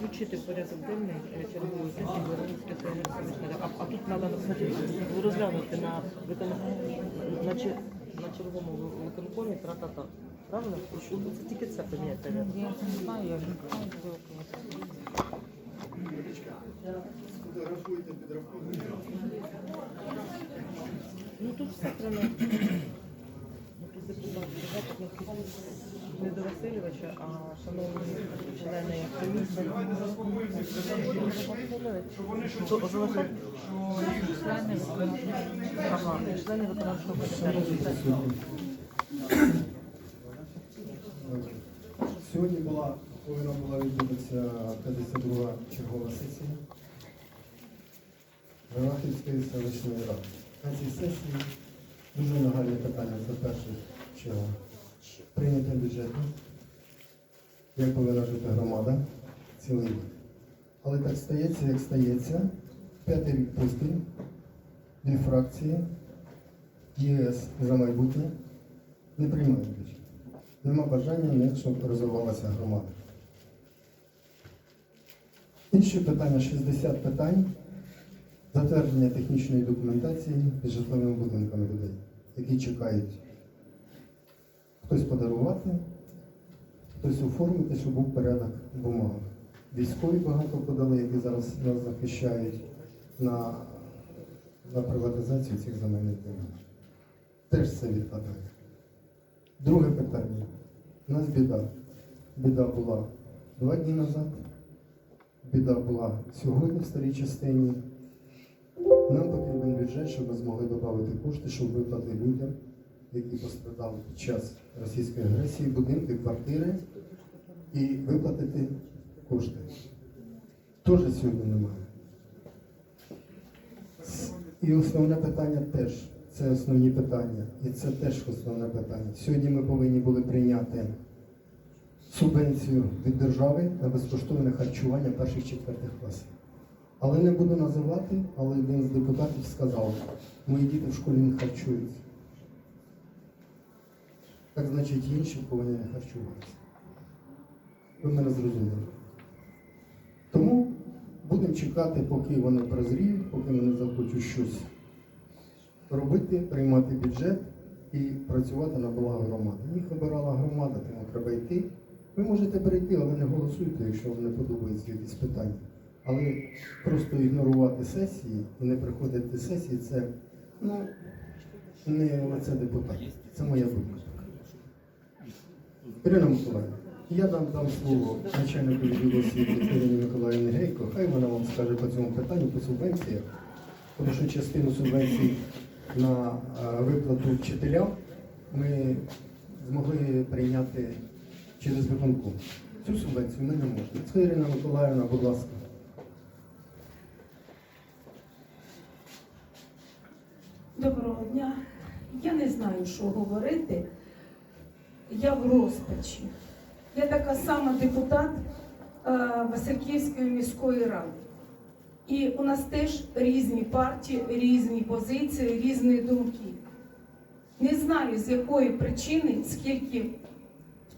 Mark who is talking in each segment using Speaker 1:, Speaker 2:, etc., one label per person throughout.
Speaker 1: включити порядок денний е, чергової сесії Воронської селищної ради. А, тут треба розглянути на виконкомі, на, на черговому виконкомі тра-та-та. Правильно? Що Це тільки це поміняється.
Speaker 2: Я не знаю, я не знаю.
Speaker 1: Ну тут все треба. Ну, тут депутат, депутат, не до Васильовича, а шановні члени комісії.
Speaker 2: Члени виконавчого.
Speaker 1: Комітету.
Speaker 3: Сьогодні була, повинна була відбутися 52 чергова сесія Галахівської селищної ради. На цій сесії дуже нагальне питання це перше чого. Прийняти бюджет, як повинна жити громада цілий рік. Але так стається, як стається. П'ятий рік поспіль, дві фракції, ЄС за майбутнє не приймають бюджет. Нема бажання, щоб розвивалася громада. Інші питання 60 питань. Затвердження технічної документації під житловими будинками людей, які чекають хтось подарувати, хтось оформити, щоб був порядок в бумагах. Військові багато подали, які зараз нас захищають на, на приватизацію цих земельних ділянок. Теж це відпадає. Друге питання. У нас біда. Біда була два дні назад. Біда була сьогодні в старій частині. Нам потрібен бюджет, щоб ми змогли додати кошти, щоб виплати людям, які пострадали під час російської агресії, будинки, квартири, і виплатити кошти. Теж сьогодні немає. І основне питання теж. Це основні питання. І це теж основне питання. Сьогодні ми повинні були прийняти субвенцію від держави на безкоштовне харчування перших четвертих класів. Але не буду називати, але один з депутатів сказав, мої діти в школі не харчуються. Так значить інші повинні харчуватися. Ви мене зрозуміли. Тому будемо чекати, поки вони прозріють, поки вони захочуть щось робити, приймати бюджет і працювати на благо громади. Їх обирала громада, тому треба йти. Ви можете перейти, але не голосуйте, якщо вам не подобаються якісь питання. Але просто ігнорувати сесії і не приходити сесії, це ну, не лице депутатів. Це моя думка. Ірина Миколаївна, я дам, дам слово начальнику відділу освіти Ірині Миколаївні Гейко, хай вона вам скаже по цьому питанню, по субвенціях, тому що частину субвенцій на е, виплату вчителям ми змогли прийняти через виконку. Цю субвенцію ми не можемо. Це Ірина Миколаївна, будь ласка.
Speaker 4: Доброго дня. Я не знаю, що говорити. Я в розпачі. Я така сама депутат е, Васильківської міської ради. І у нас теж різні партії, різні позиції, різні думки. Не знаю, з якої причини, скільки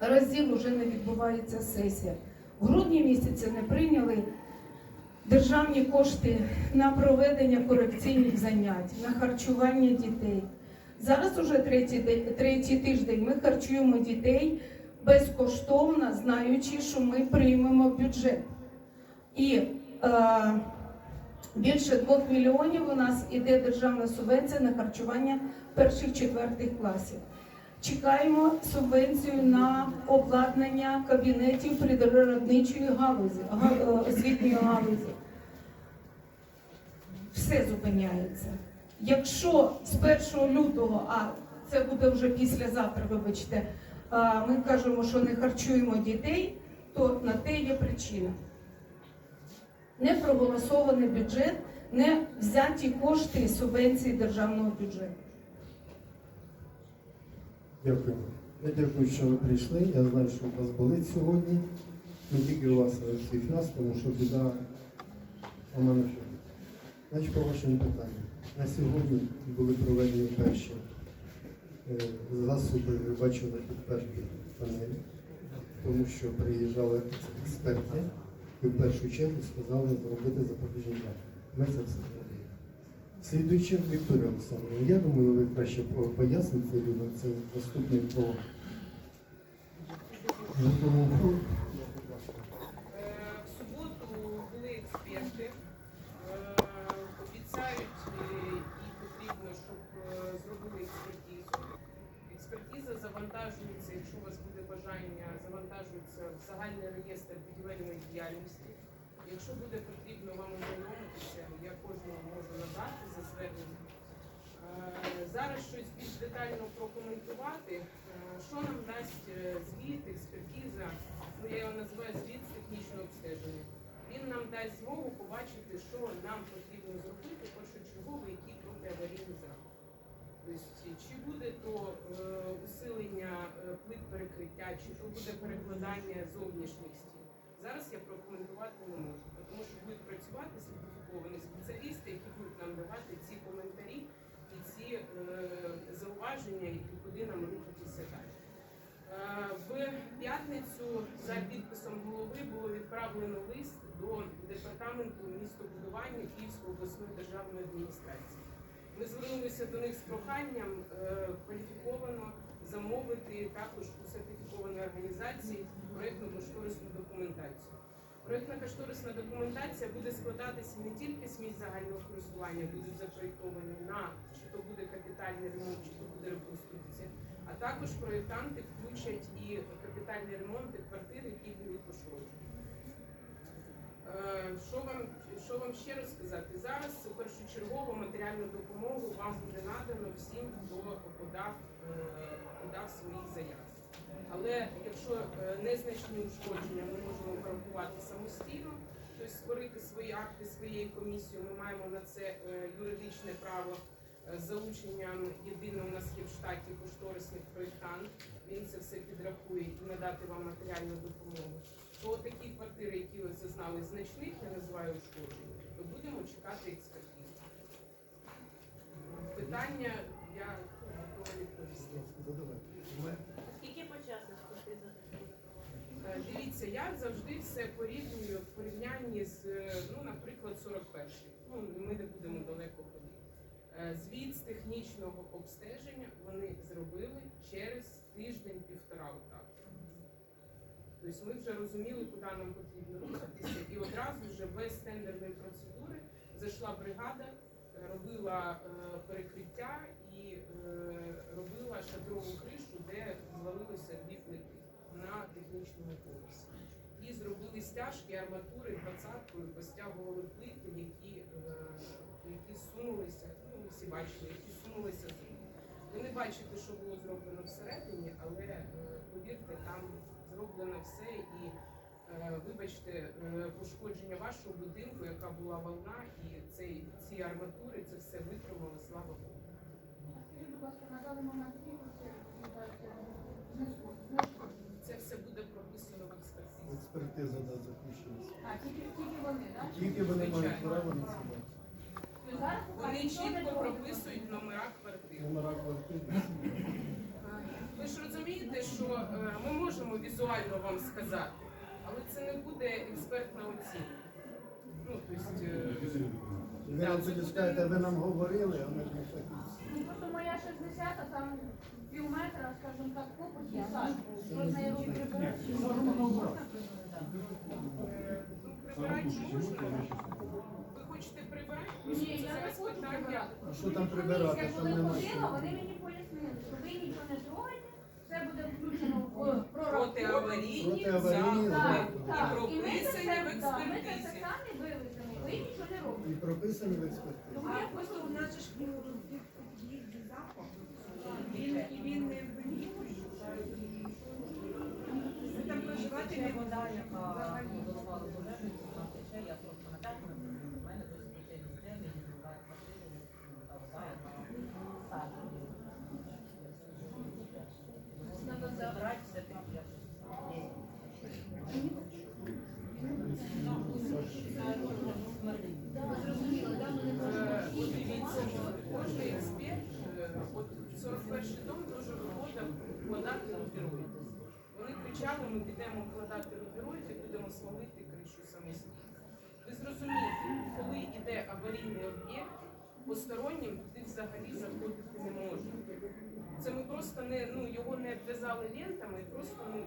Speaker 4: разів вже не відбувається сесія. В грудні місяці не прийняли державні кошти на проведення корекційних занять, на харчування дітей. Зараз уже третій, день- третій тиждень ми харчуємо дітей безкоштовно, знаючи, що ми приймемо бюджет. І е, більше двох мільйонів у нас іде державна субвенція на харчування перших четвертих класів. Чекаємо субвенцію на обладнання кабінетів природничої галузі, е, освітньої галузі. Все зупиняється. Якщо з 1 лютого, а це буде вже післязавтра, вибачте, ми кажемо, що не харчуємо дітей, то на те є причина. Не проголосований бюджет, не взяті кошти із субвенції державного бюджету.
Speaker 3: Дякую. Я дякую, що ви прийшли. Я знаю, що у вас болить сьогодні. Не тільки у вас, а всіх нас, тому що біда у мене. Значить, по вашому питанню. На сьогодні були проведені перші е, засоби, ви бачили підперті панелі, тому що приїжджали експерти і в першу чергу сказали зробити заходи. Ми це все зробили. Слідуючи Вікторія Олександровна, я думаю, ви краще по- поясните людям, це заступник по.
Speaker 5: Е, В суботу були експерти. Е, Обіцяють е, і потрібно, щоб е, зробили експертизу. Експертиза завантажується, якщо у вас буде бажання, завантажується в загальний реєстр будівельної діяльності. Якщо буде потрібно вам ознайомитися, я кожному можу надати за звернення. Е, Зараз щось більш детально прокоментувати. Е, Що нам дасть е, звіт, експертиза, ну я його називаю звіт з технічного обстеження. Він нам дасть змогу побачити, що нам потрібно зробити першочергово, які протиаварійні заходи. Тобто, чи буде то усилення плит перекриття, чи то буде перекладання зовнішніх стін. Зараз я прокоментувати не можу, тому що будуть працювати сертифіковані спеціалісти, які будуть нам давати ці коментарі і ці е, зауваження, і куди нам рухатися далі. Е, В п'ятницю за підписом голови було відправлено лист до департаменту містобудування Київської обласної державної адміністрації. Ми звернулися до них з проханням е, кваліфіковано замовити також у сертифікованої організації проєктно-кошторисну документацію. Проєктна кошторисна документація буде складатися не тільки з місць загального користування, будуть запроєктовані на чи то буде капітальний ремонт, чи то буде реконструкція, а також проєктанти включать і капітальні ремонти квартир, які були пошкоджені. Е, Що вам, що вам ще розказати? Зараз першочергово матеріальну допомогу вам буде надано всім, хто подав, е, подав свої заяви. Але якщо е, незначні ушкодження ми можемо порахувати самостійно, тобто створити свої акти своєю комісією, ми маємо на це юридичне право е, з залученням єдино у нас є в штаті кошторисний проєктант. Він це все підрахує і надати вам матеріальну допомогу. То такі квартири, які ви зазнали значних, я називаю ушкоджень, то будемо чекати експертизу. Питання я готова відповісти.
Speaker 6: Скільки почасна експертиза?
Speaker 5: Е, Дивіться, я завжди все порівнюю в порівнянні з, е, ну, наприклад, 41-й. Ну, ми не будемо далеко ходити. Е, Звіт з технічного обстеження вони зробили через тиждень-півтора отак. Тобто ми вже розуміли, куди нам потрібно рухатися, і одразу вже без тендерної процедури зайшла бригада, е, робила е, перекриття і е, робила шатрову кришу, де звалилося дві плити на технічному поверсі. І зробили стяжки арматури 20-кою, постягували плити, які, які сунулися, ну всі бачили, які сунулися з. Ви не бачите, що було зроблено всередині, але е, повірте, там зроблено все і. е, Вибачте, е, пошкодження вашого будинку, яка була волна, і цей, ці арматури, це все витримало, слава Богу.
Speaker 7: Скажіть, будь ласка, на даний момент?
Speaker 5: Це все буде прописано в експертизі.
Speaker 3: Експертиза да, заключилася.
Speaker 7: А, тільки, тільки вони, так?
Speaker 3: Тільки вони мають право на це.
Speaker 5: Вони чітко прописують номера квартир.
Speaker 3: Номера квартир.
Speaker 5: Ви ж розумієте, що е, ми можемо візуально вам сказати, але це не буде експертна оцінка. Ну, тобто, е,
Speaker 3: Ви нам тоді скажете, ви нам говорили, а ми ж не фахівці.
Speaker 7: Ну, просто моя 60, а там пів метра, скажімо так, копоть і сад. Що з нею прибирати?
Speaker 5: е, ну, прибирати можна. Ви хочете прибирати?
Speaker 7: Ні, я не хочу прибирати.
Speaker 3: А що там прибирати? Там
Speaker 7: коли
Speaker 3: нема
Speaker 7: ходила, вони мені пояснили, що ви нічого не трогаєте, це буде включено в
Speaker 5: Протиаварійні заходи
Speaker 7: Так,
Speaker 5: і
Speaker 7: так. І ми це
Speaker 5: прописані в
Speaker 7: все- ми це все
Speaker 5: експертизі.
Speaker 7: самі вивеземо. Ви нічого не робите.
Speaker 3: І прописані в експертизі.
Speaker 7: Тому я просто
Speaker 8: Значить, він і він не винює, ви там проживати не
Speaker 2: вода, яка пожежу, вона тече, я просто на п'ятому, в мене досі тече від стелі, від квартири, та вода, яка саджена. Треба забирати все таки.
Speaker 5: Е, от Дивіться, кожний експерт, е, от 41 дом дуже виходив вкладати рубіроїди. Вони кричали, ми підемо вкладати рубіроїди, будемо свалити кришу самостійно. Ви зрозумієте, коли йде аварійний об'єкт, постороннім ти взагалі заходити не можна. Це ми просто не ну його не обв'язали лентами, просто ну,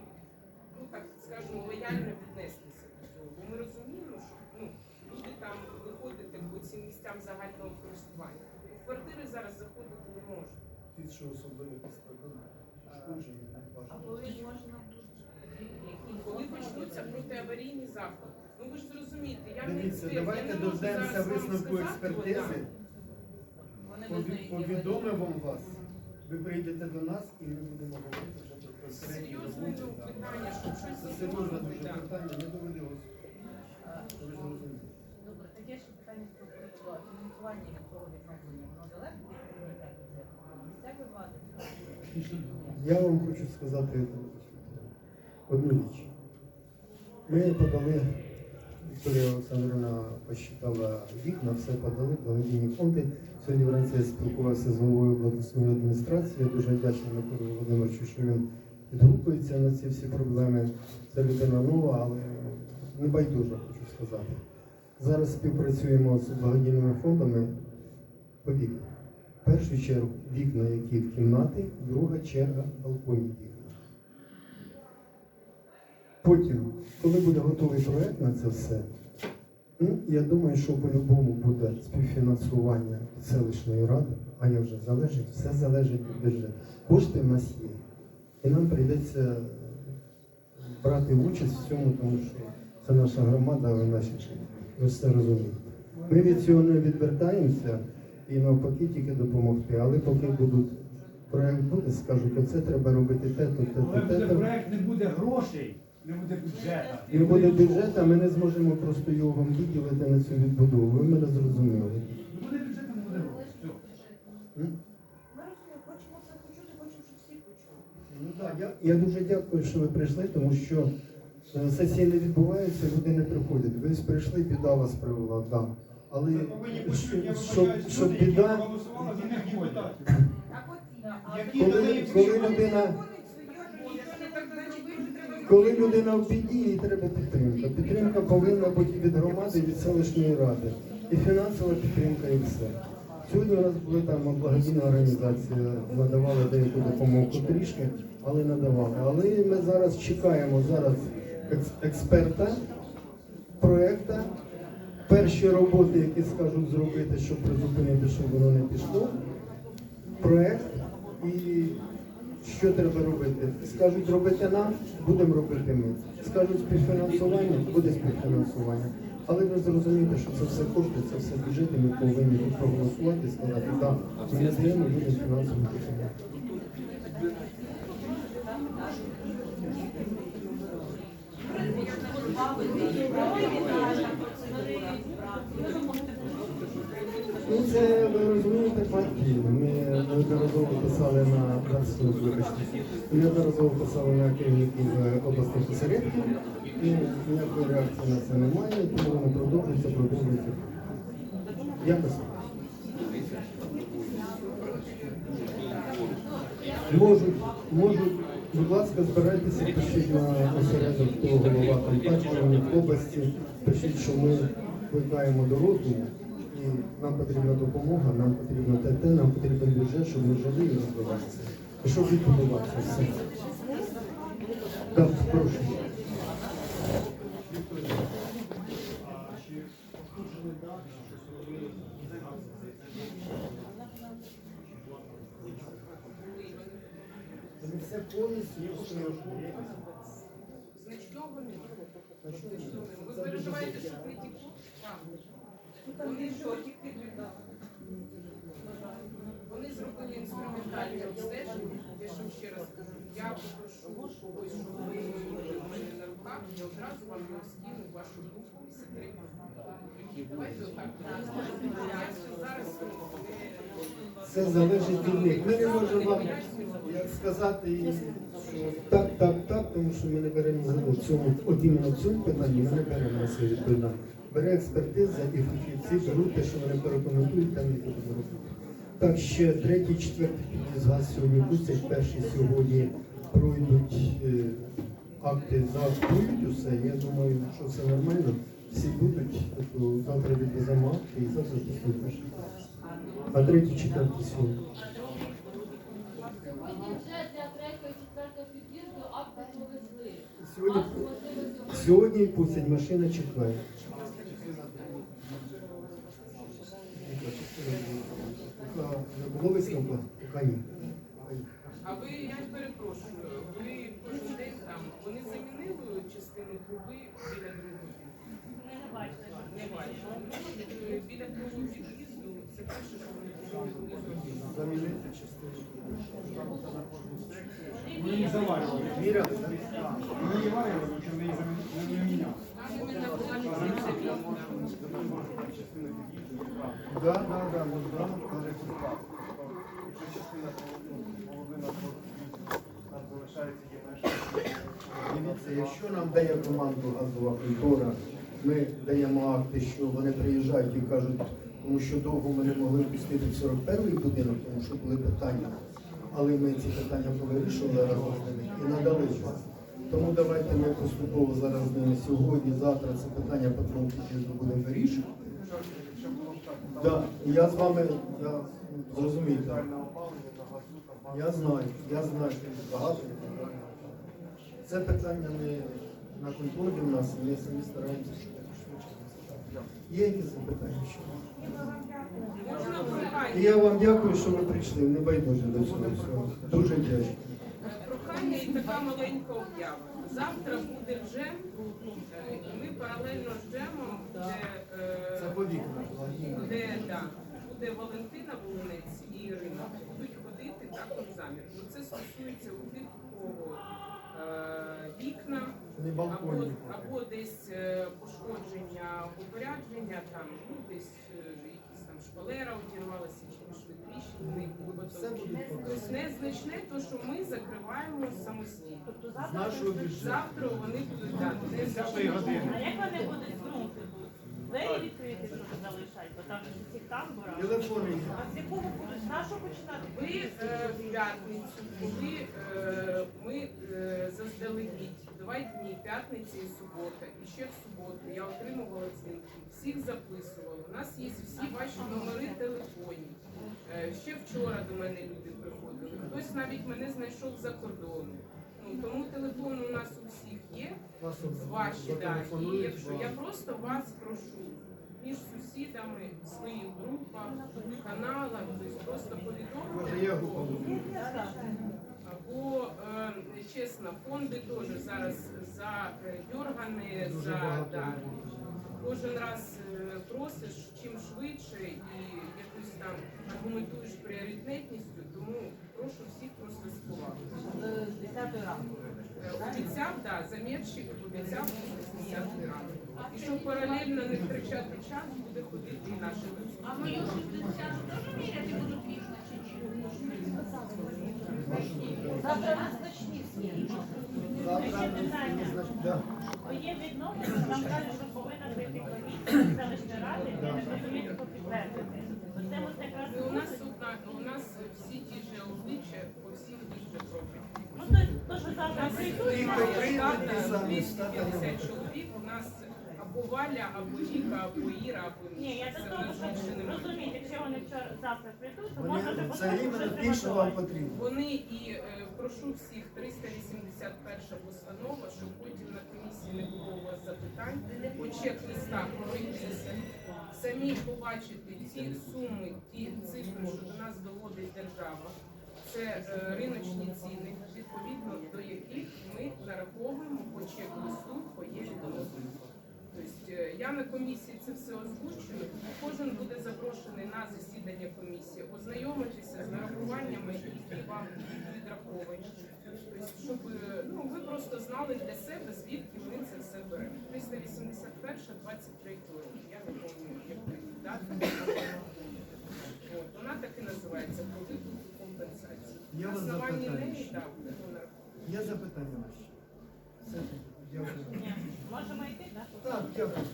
Speaker 5: ну так скажемо, лояльно віднеслися до цього. Бо ми розуміємо, що ну люди там виходити по цим місцям загального користування. В квартири зараз заходити не можна.
Speaker 3: Ті, що особливо постраждали, ушкоджені, не
Speaker 2: А коли можна
Speaker 5: Коли почнуться протиаварійні заходи. Ну ви ж зрозумієте, я не
Speaker 3: Дивіться,
Speaker 5: експерт, я
Speaker 3: давайте
Speaker 5: не можу
Speaker 3: дождемося
Speaker 5: зараз вам
Speaker 3: висновку
Speaker 5: сказати,
Speaker 3: експертизи.
Speaker 2: вони
Speaker 3: Пові-
Speaker 2: визнають
Speaker 3: Повідомимо вас. Ви прийдете до нас і ми будемо говорити вже про конкретні
Speaker 5: Серйозне ну,
Speaker 3: так.
Speaker 5: питання, щоб щось
Speaker 3: Це серйозне
Speaker 5: зробити,
Speaker 3: дуже
Speaker 5: да.
Speaker 3: питання, не довелося. Ви ж зрозуміли.
Speaker 2: Добре, таке ще питання про. Фінансування цього відновлення, воно залежить від бюджету? Місцевої влади?
Speaker 3: Я вам хочу сказати одну річ. Ми подали, Вікторія Олександрівна посчитала вікна, все подали, благодійні фонди. Сьогодні вранці я спілкувався з головою обласної адміністрації. Я дуже вдячний Миколі Володимировичу, що він відгукується на ці всі проблеми. Це людина нова, але не байдужа, хочу сказати. Зараз співпрацюємо з благодійними фондами по вікнах. Першу чергу вікна, які в кімнати, друга черга балконні вікна. Потім, коли буде готовий проект на це все, ну, я думаю, що по-любому буде співфінансування селищної ради, а я вже залежить, все залежить від бюджету. Кошти в нас є. І нам прийдеться брати участь в цьому, тому що це наша громада, ви наші ви все розумієте. Ми від цього не відвертаємося і навпаки тільки допомогти. Але поки будуть проект буде, скажуть, оце треба робити те, то те, те. то.
Speaker 9: проект, не буде грошей, не буде бюджету.
Speaker 3: Не буде бюджету, ми не зможемо просто його вам виділити на цю відбудову. Ви мене зрозуміли.
Speaker 9: Не буде бюджету, не буде
Speaker 2: розуміємо, хочемо це почути, хочемо, щоб всі почули.
Speaker 3: Ну, так, я, я дуже дякую, що ви прийшли, тому що е, сесії не відбуваються, люди не приходять. Ви прийшли, біда вас привела, так. Але щоб, біда,
Speaker 9: проголосували за Які
Speaker 3: коли, людина. Коли людина в біді, їй треба підтримка. Підтримка повинна бути від громади, від селищної ради. І фінансова підтримка, і все. Сьогодні у нас були там благодійна організація, надавали деяку допомогу трішки, але надавали. Але ми зараз чекаємо зараз експерта, проекта, перші роботи, які скажуть зробити, щоб призупинити, щоб воно не пішло. Проект і що треба робити? Скажуть робити нам, будемо робити ми. Скажуть співфінансування, буде співфінансування. Але ви зрозумієте, що це все кошти, це все бюджет, і ми повинні проголосувати і сказати, так, ми даємо людям фінансову допомогу. Ну, це партії. Ми неодноразово писали на неодноразово писали на керівників е, обласних осередків. І ніякої реакції на це немає, тому воно продовжується, продовжується. Якось. Можуть, можуть, будь ласка, збирайтеся, пишіть на осередок, хто голова компартії в області, пишіть, що ми викликаємо до розуму, і нам потрібна допомога, нам потрібно те, те, нам потрібен бюджет, щоб ми жили і розвивалися. І щоб відбудуватися все. Так, прошу. Вони все повністю.
Speaker 5: Ви переживаєте, що не Вони що, тікти не Вони зробили інструментальне обстеження. Я ще ще раз кажу, я попрошу когось, щоб ви мене на руках, я одразу вам в вашу групу і секретну. Давайте все зараз
Speaker 3: Це залежить від них. Ми не можемо вам як сказати, що так, так, так, тому що ми не беремо в цьому, от іменно в цьому питанні, ми не беремо на себе відповідальність. Бере експертиза і фахівці беруть те, що вони порекомендують, там будемо робити. Так, ще третій, четвертий під'їзд газ сьогодні пустять, перші сьогодні пройдуть е, акти, заактують усе. Я думаю, що все нормально. всі будуть, то завтра відвеземо акти і завтра поступиш. А третій, четвертий сьогодні.
Speaker 7: Сьогодні.
Speaker 3: сьогодні пустять, машина чекає. Поки не було висновку, поки.
Speaker 5: А ви, я перепрошую, ви кожен день там, вони замінили частину труби біля другої?
Speaker 6: Ми не бачили.
Speaker 5: Не бачу. Ну, Біля другого під'їзду це перше, що вони були.
Speaker 3: Замінити частину.
Speaker 9: Вони її заварювали.
Speaker 3: Міряли, так?
Speaker 9: Вони її варювали, чи вони її замі- не міняли.
Speaker 5: Там іменно була
Speaker 3: Да, да, да, ну, да. Дивіться, якщо нам дає команду газова контора, ми даємо акти, що вони приїжджають і кажуть, тому що довго ми не могли пустити в 41-й будинок, тому що були питання. Але ми ці питання повирішували разом з ними і надали час. Тому давайте ми поступово зараз з ними сьогодні, завтра це питання по тому будемо вирішувати. Да, я з вами, я зрозумійте. Я знаю, я знаю, що багато. Це питання не на контролі в нас, ми самі стараємося, щоб. Є якісь запитання ще? І я вам дякую, що ви прийшли. Не байдуже до цього всього. Дуже дякую.
Speaker 5: Прохання і така маленька об'ява. Завтра буде джем, е, і ми паралельно з джемом, де, е, де да, буде Валентина Волинець і Ірина, будуть ходити також замір. Ну, Це стосується у тих, у кого е, вікна або, або десь е, пошкодження упорядження, там ну, десь е, якісь там шпалера одірвалася, чи тріщини, Тобто незначне, то що ми закриваємо самостійно.
Speaker 6: Тобто завтра.
Speaker 5: Завтра вони будуть дати
Speaker 9: П'ятої
Speaker 5: незначне.
Speaker 6: А як вони будуть ну, типу, двері відкриті, що залишать, бо там тамбура.
Speaker 3: Телефони.
Speaker 6: А з якого будуть? З нашого починати?
Speaker 5: Ви е, в п'ятницю, коли е, ми е, заздалегідь два дні, п'ятниця і субота, і ще в суботу я отримувала дзвінки, всіх записувала. У нас є всі ваші номери телефонів. Е, ще вчора до мене люди приходили. Хтось навіть мене знайшов за кордону. Ну, тому телефон у нас у всіх є. Ваші да. І якщо я просто вас прошу між сусідами, в своїх групах, каналах, тобто просто
Speaker 3: Може, я
Speaker 5: повідомити.
Speaker 3: група
Speaker 5: Або е, чесно, фонди теж зараз задергані,
Speaker 3: Дуже
Speaker 5: за да. Кожен раз е, просиш чим швидше і якось там аргументуєш пріоритетністю, тому прошу всіх просто з повагою.
Speaker 6: З 10.
Speaker 5: Е, Обіцяв, да, замірщик обіцяв з 10 ранку. І щоб паралельно не втрачати час, буде ходити і наші люди.
Speaker 7: А мою 60 теж міряти будуть вікна чи ні?
Speaker 6: Завтра всі.
Speaker 3: Завтра не значить,
Speaker 6: є відновлення, нам кажуть, що повинна прийти комісія селищної ради, я не розумію, хто підтвердити. Оце от якраз
Speaker 5: Ну, у нас одна, у нас всі ті ж обличчя по всіх тих же програмах.
Speaker 6: Ну, то, то що
Speaker 5: У
Speaker 6: завтра
Speaker 5: нас
Speaker 6: прийдуть,
Speaker 5: штата
Speaker 3: прийдуть ті самі,
Speaker 5: 250 чоловік, у нас або Валя, або Віка, або Іра, або
Speaker 6: ні, я до того, що розумієте, якщо вони вчора завтра прийдуть, то можна вже
Speaker 3: Вони- Це іменно що вам потрібно.
Speaker 5: Вони і е, прошу всіх 381 постанова, щоб потім на комісії не було у вас запитань. По чек-листах пройтися, самі побачити ті суми, ті цифри, що до нас доводить держава. Це е, риночні ціни, відповідно до яких ми нараховуємо по чек-листу по є відомості. Тобто я на комісії це все озвучую. Кожен буде запрошений на засідання комісії, ознайомитися з нарахуваннями, які вам відраховані. Тобто, щоб е, ну, ви просто знали для себе, звідки ми це все беремо. 381, 23 років. Я не пам'ятаю, як дата. От, вона так і називається про виплату компенсації.
Speaker 3: Я
Speaker 5: На основанні неї так.
Speaker 3: Є запитання ваші?
Speaker 6: Можемо йти, так?
Speaker 3: Так, дякую.